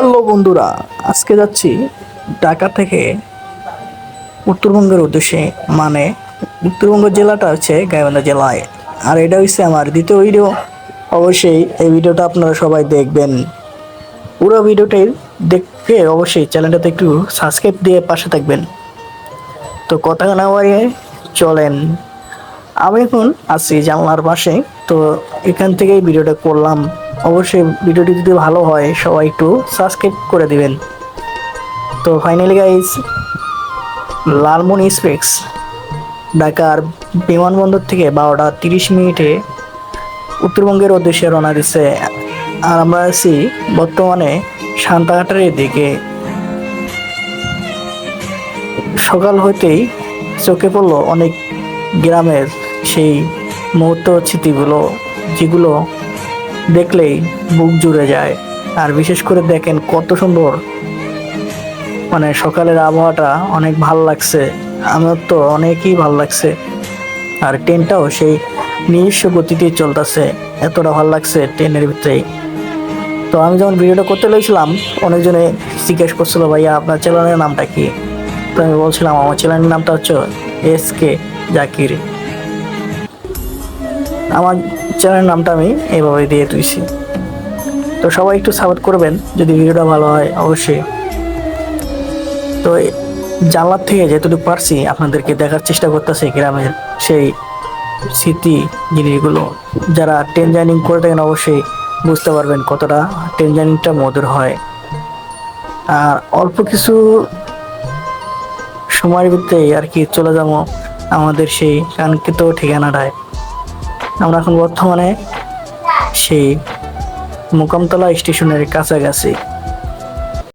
বন্ধুরা, আজকে যাচ্ছি ঢাকা থেকে উত্তরবঙ্গের উদ্দেশ্যে মানে উত্তরবঙ্গ জেলাটা হচ্ছে গাইবান্ধা জেলায়। আর এটা হচ্ছে আমার দ্বিতীয় ভিডিও অবশ্যই এই ভিডিওটা আপনারা সবাই দেখবেন। পুরো ভিডিওটাই দেখে অবশ্যই চ্যানেলটাতে একটু সাবস্ক্রাইব দিয়ে পাশে থাকবেন। তো কথা না বাড়িয়ে চলেন। আমি এখন আছি জানলার পাশে, তো এখান থেকেই ভিডিওটা করলাম। অবশ্যই ভিডিওটি যদি ভালো হয়, সবাই একটু সাবস্ক্রাইব করে দিবেন। তো ফাইনালি গাইজ লালমনি এক্সপ্রেস ঢাকার বিমানবন্দর থেকে বারোটা তিরিশ মিনিটে উত্তরবঙ্গের উদ্দেশ্যে রওনা দিচ্ছে। আর আমরা আছি বর্তমানে সান্তাঘাটার দিকে। সকাল হইতেই চোখে পড়ল অনেক গ্রামের সেই মুহূর্ত স্মৃতিগুলো, যেগুলো দেখলেই বুক জুড়ে যায়। আর বিশেষ করে দেখেন কত সুন্দর। মানে সকালের আবহাওয়াটা অনেক ভালো লাগছে। আমার তো অনেকই ভালো লাগছে। আর ট্রেনটাও সেই নিজস্ব গতিতে চলতেছে। এতটা ভালো লাগছে ট্রেনের ভিতরেই। তো আমি যখন ভিডিওটা করতে লেগেছিলাম অনেকজনে জিজ্ঞেস করছিল, ভাইয়া, আপনার চ্যানেলের নামটা কি? তো আমি বলছিলাম, আমার চ্যানেলের নামটা হচ্ছে এস কে জাকির। আমার চ্যানেলের নামটা আমি এইভাবে দিয়ে তুইছি তো সবাই একটু সাপোর্ট করবেন, যদি ভিডিওটা ভালো হয় অবশ্যই। তো জানলার থেকে যেটুকু পারছি আপনাদেরকে দেখার চেষ্টা করতেছি গ্রামের সেই স্মৃতি জিনিসগুলো। যারা ট্রেন জার্নিং করে থাকেন অবশ্যই বুঝতে পারবেন কতটা ট্রেন জার্নিংটা মধুর হয়। আর অল্প কিছু সময়ের ভিতরেই আর কি চলে যাব আমাদের সেই কাঙ্ক্ষিত ঠিকানাটায়। আমরা এখন বর্তমানে সেই মোকামতলা স্টেশনের কাছাকাছি।